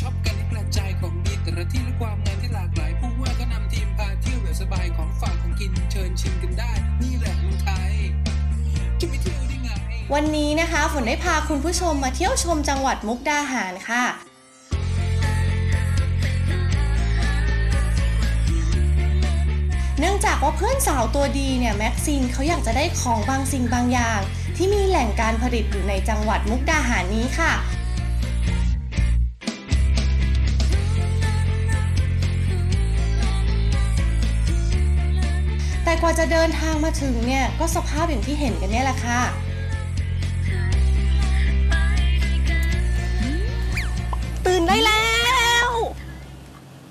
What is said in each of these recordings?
ช็อปกันให้กระจายของดีแต่ละที่และความงามที่หลากหลายผู้ว่าก็นำทีมพาเที่ยวแบบสบายของฝากของกินเชิญชิมกันได้ นี่แหละเมืองไทยจะไม่เที่ยวได้ไง วันนี้นะคะฝนได้พาคุณผู้ชมมาเที่ยวชมจังหวัดมุกดาหารค่ะเนื่องจากว่าเพื่อนสาวตัวดีเนี่ยแม็กซินเขาอยากจะได้ของบางสิ่งบางอย่าง ที่มีแหล่งการผลิตอยู่ในจังหวัดมุกดาหารนี้ค่ะ กว่าจะเดินทางมาถึงเนี่ยก็สภาพอย่างที่เห็นกันเนี่ยแหละค่ะ ตื่นได้แล้ว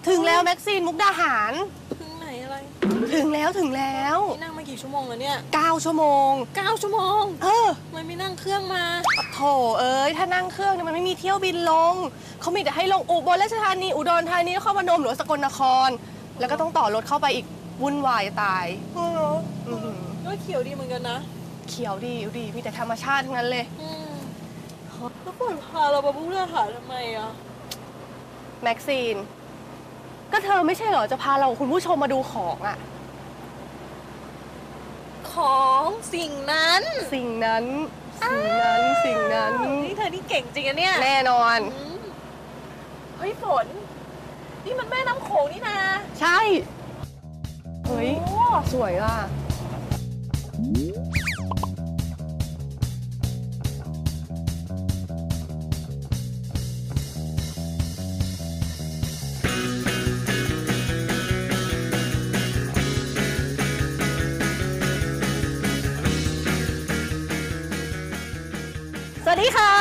ถึงแล้วแม็กซีนมุกดาหาร ถึงไหนอะไรถึงแล้วถึงแล้ว นี่นั่งมากี่ชั่วโมงแล้วเนี่ย9 ชั่วโมงเก้าชั่วโมงเออทำไมันไม่นั่งเครื่องมาโถเอ้ยถ้านั่งเครื่องเนี่ยมันไม่มีเที่ยวบินลง เขามีแต่ให้ลงอุบลราชธานีอุดรธานีนครพนมหรือว่าสกลนคร แล้วก็ต้องต่อรถเข้าไปอีก วุ่นวายจะตายอื้อหือก็เขียวดีเหมือนกันนะเขียวดีอยู่ดีมีแต่ธรรมชาติทั้งนั้นเลยอืมแล้วฝนพาเรามาบุกเรือหาทำไมอะแม็กซีน ก็เธอไม่ใช่เหรอจะพาเราคุณผู้ชมมาดูของอะของสิ่งนั้นสิ่งนั้น สิ่งนั้นสิ่งนั้น นี่เธอนี่เก่งจริงอะเนี่ยแน่นอน อืมเฮ้ยฝน นี่มันแม่น้ำโขงนี่นา ใช่ เฮ้ยโอ้สวยอะ สวัสดีค่ะ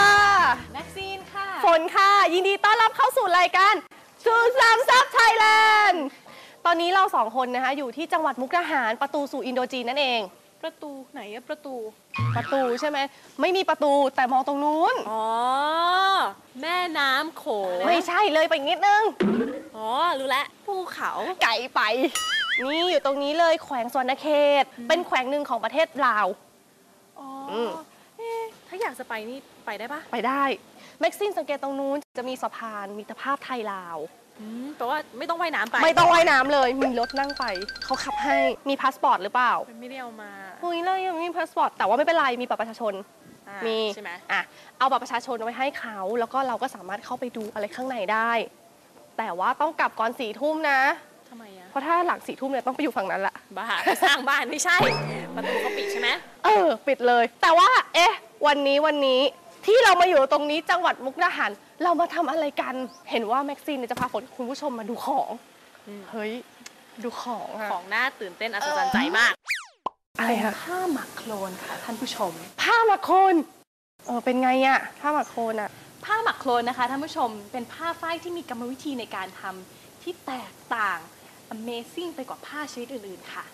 แม็กซีนค่ะ ฝนค่ะ ยินดีต้อนรับเข้าสู่รายการซูซามซับไทยแลนด์ ตอนนี้เราสองคนนะคะอยู่ที่จังหวัดมุกดาหารประตูสู่อินโดจีนนั่นเอง ประตูไหนอะประตู ประตูใช่ไหมไม่มีประตูแต่มองตรงนู้น อ๋อ แม่น้ำโขงไม่ใช่เลยไปอีกนิดนึง อ๋อ รู้แล้วภูเขาไกลไป นี่อยู่ตรงนี้เลยแขวงสวนเขต เป็นแขวงหนึ่งของประเทศลาว อ๋อมเอ๊ะถ้าอยากจะไปนี่ไปได้ปะไปได้ แม็กซินสังเกตตรงนู้นจะมีสะพานมิตรภาพไทยลาวอืม แปลว่าไม่ต้องว่ายน้ำไปไม่ต้องว่ายน้ำเลย มีรถนั่งไป เขาขับให้ มีพาสปอร์ตหรือเปล่าไม่ได้เอามาหุยเลยยังไม่มีพาสปอร์ต แต่ว่าไม่เป็นไร มีบัตรประชาชน อ่ามีใช่ไหมอะ เอาบัตรประชาชนเอาไว้ให้เขา แล้วก็เราก็สามารถเข้าไปดูอะไรข้างในได้ แต่ว่าต้องกลับก่อนสี่ทุ่มนะ ทำไมอะเพราะถ้าหลังสี่ทุ่มเนี่ยต้องไปอยู่ฝั่งนั้นแหละ บ้าไปสร้างบ้านไม่ใช่ประตูเขาปิดใช่ไหมเออ ปิดเลย แต่ว่า เอ๊ะ วันนี้วันนี้ที่เรามาอยู่ตรงนี้จังหวัดมุกดาหาร เรามาทำอะไรกัน เห็นว่าแม็กซีนเนี่ยจะพาฝนคุณผู้ชมมาดูของ เฮ้ย ดูของอะของน่าตื่นเต้นอัศจรรย์ใจมาก อะไรคะผ้าหมักโคลนค่ะท่านผู้ชม ผ้าหมักโคลนเออเป็นไงอะผ้าหมักโคลนอะผ้าหมักโคลนนะคะท่านผู้ชม เป็นผ้าฝ้ายที่มีกรรมวิธีในการทำที่แตกต่าง Amazing ไปกว่าผ้าชนิดอื่นๆค่ะ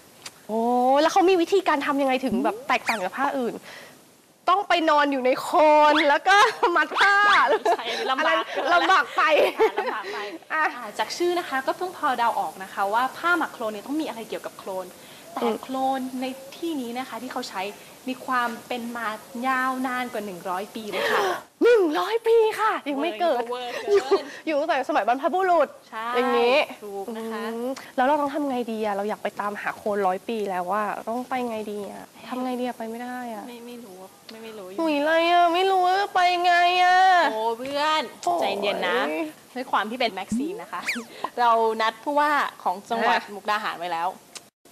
โอ้แล้วเขามีวิธีการทำยังไงถึงแบบแตกต่างจากผ้าอื่น ต้องไปนอนอยู่ในโคลนแล้วก็มัดผ้าใช่อันนี้ลำบากอะไรลำบากไปลำบากไปอะอ่าจากชื่อนะคะก็เพิ่งพอเดาออกนะคะ ว่าผ้าหมักโคลนเนี่ยต้องมีอะไรเกี่ยวกับโคลน แต่อืมโคลนในที่นี้นะคะที่เขาใช้มีความเป็นมายาวนานกว่า 100 ปีเลยค่ะหนึ่งร้อยปีค่ะ ยังไม่เกิดเวอร์อยู่เกินอยู่ตั้งแต่สมัยบรรพบุรุษใช่อย่างนี้ถูกนะคะอืมแล้วเราต้องทำไงดีอะเราอยากไปตามหาโคนร้อยปีแล้วว่าต้องไปไงดีอะทำไงดีอะไปไม่ได้อะไม่ไม่รู้ไม่ไม่รู้อยู่หุยอะไรอะไม่รู้ว่าไปไงอะโอ้เพื่อนโอ้ยใจเย็นนะด้วยความที่เป็นแม็กซีนนะคะ เรานัดผู้ว่าของจังหวัดอะมุกดาหารไว้แล้ว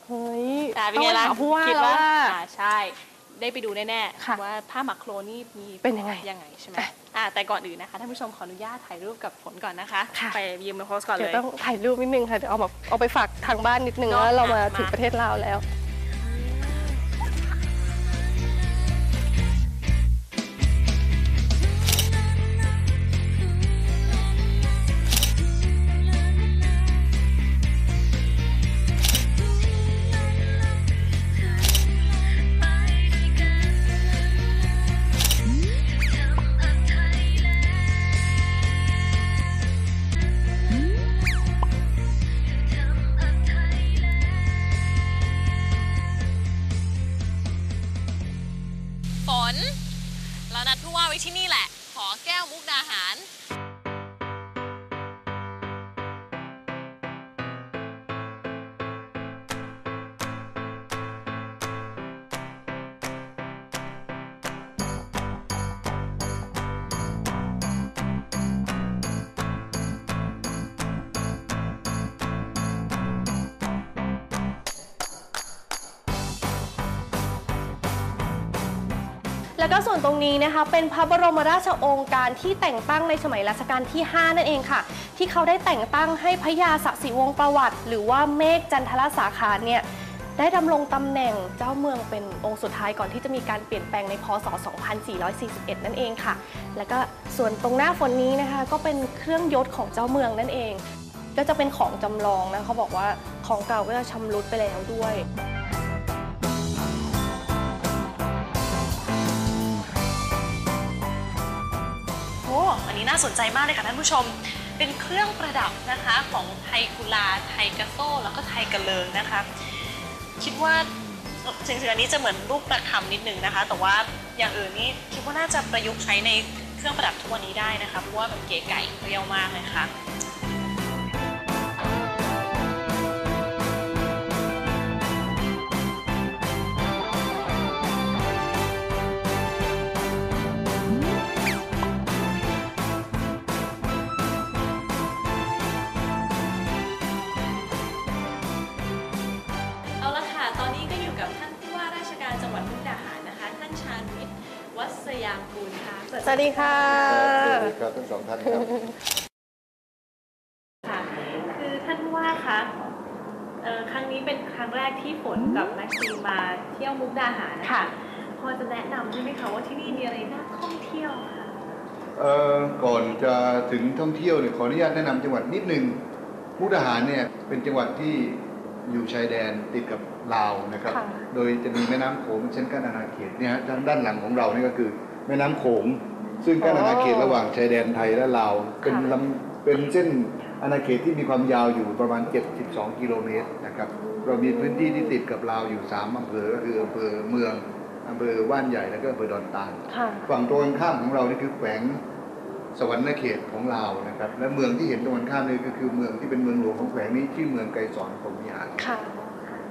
เฮ้ยอะเป็นไงล่ะต้องปหาผู้ว่าคิดแล้วว่าว่า อ่าใช่ ได้ไปดูแน่ค่ะๆว่าผ้าหมักโครนนี่มีเป็นยังไงยังไงใช่ไหมอะอ่าแต่ก่อนอื่นนะคะท่านผู้ชมขออนุญาตถ่ายรูปกับฝนก่อนนะคะ ค่ะ ไปยืมมาโพสก่อนเดี๋เลยวย ต้องถ่ายรูปนิดนึงค่ะเดี๋ยวเอามาเอาไปฝากทางบ้านนิดนึงเนอะว่าเรามาอะถึงมาประเทศลาวแล้ว แล้วก็ส่วนตรงนี้นะคะเป็นพระบรมราชโองการที่แต่งตั้งในสมัยรัชกาลที่ 5 นั่นเองค่ะ ที่เขาได้แต่งตั้งให้พระยาสศิวงศ์ประวัติ หรือว่าเมฆจันทรสาขาเนี่ยได้ดำรงตำแหน่งเจ้าเมืองเป็นองค์สุดท้ายก่อนที่จะมีการเปลี่ยนแปลงในพศ 2441 นั่นเองค่ะ แล้วก็ส่วนตรงหน้าฝนนี้นะคะ ก็เป็นเครื่องยศของเจ้าเมืองนั่นเอง ก็จะเป็นของจำลองนะเขาบอกว่าของเก่าก็จะชำรุดไปแล้วด้วย นี้น่าสนใจมากเลยค่ะท่านผู้ชม เป็นเครื่องประดับนะคะของไทยกุลา ไทยกระโซ่แล้วก็ไทยกระเลิงนะคะ คิดว่าสิ่งสิ่งอันนี้จะเหมือนรูปประคำนิดนึงนะคะ แต่ว่าอย่างอื่นนี่คิดว่าน่าจะประยุกต์ใช้ในเครื่องประดับทุกวันนี้ได้นะคะเพราะว่ามันเก๋ไก่เรียวมากเลยค่ะ ยางกูลค่ะสวัสดีค่ะสวัสดีครับทั้งสองท่านครับค่ะคือท่านผู้ว่าคะเอ่อครั้งนี้เป็นครั้งแรกที่ฝนกับแม็กซีนมาเที่ยวมุกดาหารนะคะค่ะพอจะแนะนำได้ไหมคะว่าที่นี่มีอะไรน่าท่องเที่ยวค่ะเอ่อก่อนจะถึงท่องเที่ยวเนี่ยขออนุญาตแนะนำจังหวัดนิดหนึ่งมุกดาหารเนี่ยเป็นจังหวัดที่อยู่ชายแดนติดกับลาวนะครับค่ะโดยจะมีแม่น้ำโขงเส้นกั้นอาณาเขตเนี่ยฮะทางด้านหลังของเรานี่ก็คือ แม่น้ำโขง ซึ่งกั้นอาณาเขตระหว่างชายแดนไทยและลาว เป็นลำเป็นเส้นอาณาเขตที่มีความยาวอยู่ประมาณ 72 กิโลเมตรนะครับ เรามีพื้นที่ที่ติดกับลาวอยู่ 3อำเภอก็คืออำเภอเมืองอำเภอว่านใหญ่แล้วก็อำเภอดอนตาลค่ะ ฝั่งตรงกันข้ามของเรานี่คือแขวงสวรรณเขตของลาวนะครับ และเมืองที่เห็นตรงกันข้ามนี่ก็คือเมืองที่เป็นเมืองหลวงของแขวงนี้ชื่อเมืองไกรสอนของวิหาร ค่ะ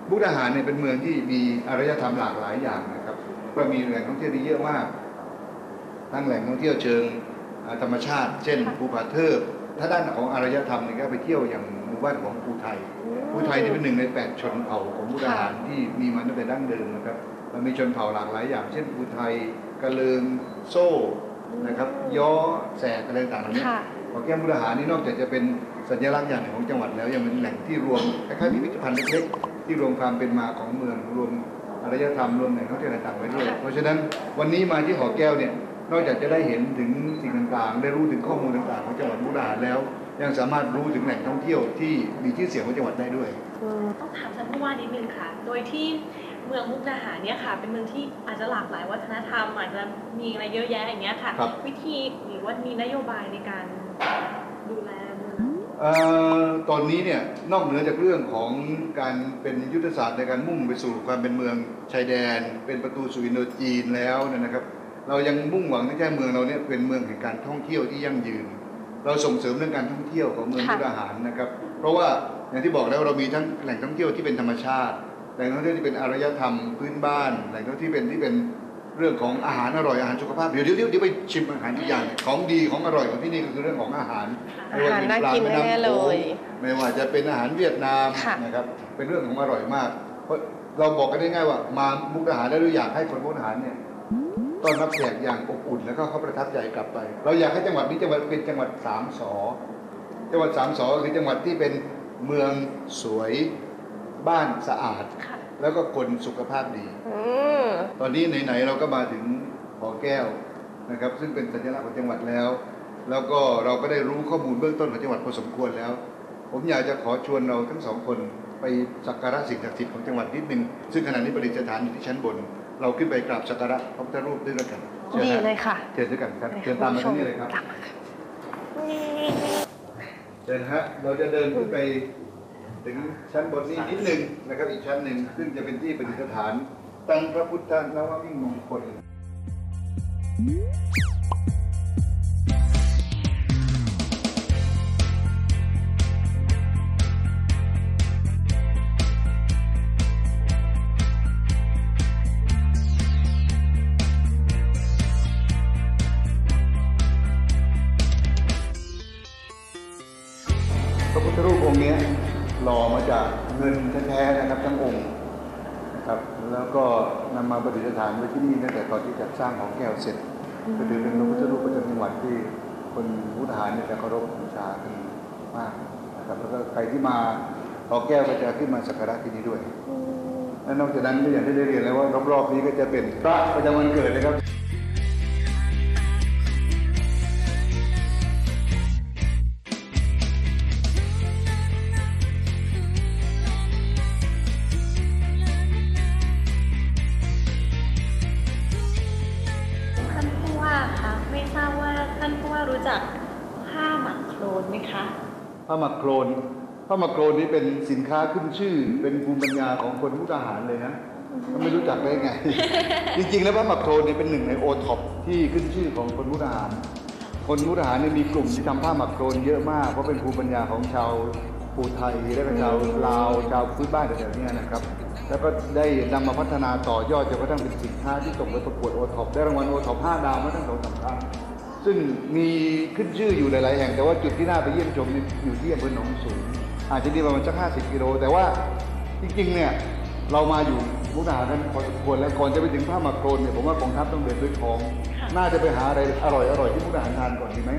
มุกดาหารเนี่ยเป็นเมืองที่มีอารยธรรมหลากหลายอย่างนะครับก็มีแหล่งท่องเที่ยวที่เยอะมาก ทั้งแหล่งท่องเที่ยวเชิงอ่าธรรมชาติ เช่นค่ะภูผาเทิบถ้าด้านของอารยธรรมเนี่ยก็ไปเที่ยวอย่างหมู่บ้านของภูไทยภูไทยนี่เป็นหนึ่งในแปดชนเผ่าของมุกดาหารที่มีมาตั้งแต่ดั้งเดิมนะครับมันมีชนเผ่าหลากหลายอย่าง เช่นภูไทยกะเลิงโซ่นะครับย้อแสกอะไรต่างๆเหล่านี้ค่ะขอแก้มมุกดาหารนี่นอกจากจะเป็นสัญลักษณ์อย่างหนึ่งของจังหวัดแล้วยังเป็นแหล่งที่รวมคล้ายๆพิพิธภัณฑ์เล็กๆที่รวมความเป็นมาของเมืองรวมอารยธรรมรวมแหล่งท่องเที่ยวต่างๆไว้ด้วยเพราะฉะนั้นวันนี้มาที่หอแก้วเนี่ย นอกจากจะได้เห็นถึงสิ่งต่างๆ ได้รู้ถึงข้อมูลต่างๆของจังหวัดมุกดาหารแล้ว ยังสามารถรู้ถึงแหล่งท่องเที่ยวที่มีชื่อเสียงของจังหวัดได้ด้วย ต้องถามท่านผู้ว่านิดนึงค่ะ โดยที่เมืองมุกดาหารเนี่ยค่ะ เป็นเมืองที่อาจจะหลากหลายวัฒนธรรม อาจจะมีอะไรเยอะแยะอย่างเงี้ยค่ะครับวิธีหรือว่ามีนโยบายในการดูแลเมืองเอ่อตอนนี้เนี่ยนอกเหนือจากเรื่องของการเป็นยุทธศาสตร์ในการมุ่งไปสู่ความเป็นเมืองชายแดน เป็นประตูสู่อินโดจีนแล้วเนี่ยนะครับ เรายังมุ่งหวังที่จะให้เมืองเราเนี่ยเป็นเมืองแห่งการท่องเที่ยวที่ยั่งยืน เราส่งเสริมเรื่องการท่องเที่ยวของเมืองค่ะมุกดาหารนะครับ เพราะว่าอย่างที่บอกแล้วเรามีทั้งแหล่งท่องเที่ยวที่เป็นธรรมชาติ แหล่งท่องเที่ยวที่เป็นอารยธรรมพื้นบ้าน แหล่งท่องเที่ยวที่เป็นที่เป็นเรื่องของอาหารอร่อยอาหารสุขภาพเดี๋ยวเดี๋ยวเดี๋ยวเดี๋ยวไปชิมอาหารอีกอย่างของดีของอร่อยของที่นี่ก็คือเรื่องของอาหารอาหารน่ากินไม่ว่าจะเป็ปลาแม่ำแน่ๆเลยโขงไม่ว่าจะเป็นอาหารเวียดนามค่ะนะครับเป็นเรื่องของอร่อยมาก เพราะเราบอกกันได้ง่ายว่ามามุกดาหารแล้วเราอยากให้คนมุกดาหารเนี่ย ต้อนรับแขกอย่างอบอุ่นแล้วก็เขาประทับใจกลับไป เราอยากให้จังหวัดนี้จังหวัดเป็นจังหวัดสามสอจังหวัดสามสอคือจังหวัดที่เป็นเมืองสวยบ้านสะอาดค่ะแล้วก็คนสุขภาพดีอืมตอนนี้ไหนๆเราก็มาถึงหอแก้วนะครับ ซึ่งเป็นสัญลักษณ์ของจังหวัดแล้ว แล้วก็เราก็ได้รู้ข้อมูลเบื้องต้นของจังหวัดพอสมควรแล้ว ผมอยากจะขอชวนเราทั้งสองคนไปสักการะสิ่งศักดิ์สิทธิ์ของจังหวัดนิดนึงซึ่งขณะนี้ประดิษฐานอยู่ที่ชั้นบน เราขึ้นไปกราบสักการะพระพุทธรูปด้วยกันเชิญดีฮะเลยค่ะเชิญด้วยกันครับเชิญตามมาที่นี่เลยครับตามมาค่ะเชิญฮะเราจะเดินขึ้นไปถึงชั้นบนนี้นิดหนึ่งนะครับอีกชั้นหนึ่งซึ่งจะเป็นที่ประดิษฐานตั้งพระพุทธนวมิมงคล มาประดิษฐานไว้ที่นี่ตั้งแต่ตอนที่จัดสร้างหอแก้วเสร็จก็ถือเป็นพระพุทธรูปประจำจังหวัดที่คนมุทหารเนี่ยจะเคารพบูชากันมากนะครับแล้วก็ใครที่มาหอแก้วก็จะขึ้นมาสักการะที่นี่ด้วยและนอกจากนั้นก็อย่างที่ได้เรียนแล้วว่ารอบๆนี้ก็จะเป็นพระประจำวันเกิดนะครับ รู้จักผ้าหมักโครนไหมคะ ผ้าหมักโครนผ้าหมักโครนนี้เป็นสินค้าขึ้นชื่อ เป็นภูมิปัญญาของคนมุกดาหารเลยนะก็ไม่รู้จักได้ไง จริงๆ แล้วผ้าหมักโครนเนี่ยเป็นหนึ่งในโอท็อปที่ขึ้นชื่อของคนมุกดาหาร คนมุกดาหารเนี่ยมีกลุ่มที่ทำผ้าหมักโครนเยอะมากเพราะเป็นภูมิปัญญาของชาวปูไทยและก็ชาวลาวชาวพื้นบ้านแถวๆเนี้นะครับ แล้วก็ได้นำมาพัฒนาต่อยอดจนกระทั่งเป็นสินค้าที่ส่งไปประกวดโอท็อปได้รางวัลโอท็อป5ดาวมาตั้งสองสามครั้ง ซึ่งมีขึ้นชื่ออยู่หลาย ๆ แห่ง แต่ว่าจุดที่น่าไปเยี่ยมชมนี่อยู่ที่อำเภอหนองสูงอาจจะดีประมาณสัก50กิโล แต่ว่าจริง ๆ เนี่ยเรามาอยู่มุกดาหารกันพอสมควรแล้วก่อนจะไปถึงผ้าหมักโครนเนี่ยผมว่ากองทัพต้องเดินด้วยท้อง น่าจะไปหาอะไรอร่อยอร่อยๆที่มุกดาหารทานก่อนดีไหม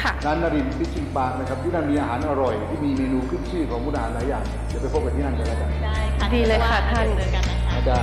ค่ะร้านนารินฟิชชิงปาร์คนะครับที่นั่นมีอาหารอร่อยที่มีเมนูขึ้นชื่อของมุกดาหารหลายอย่างเดี๋ยวไปพบกันที่นั่นกันแล้วกันได้ค่ะดีเลยค่ะท่านเจอกันนะคะได้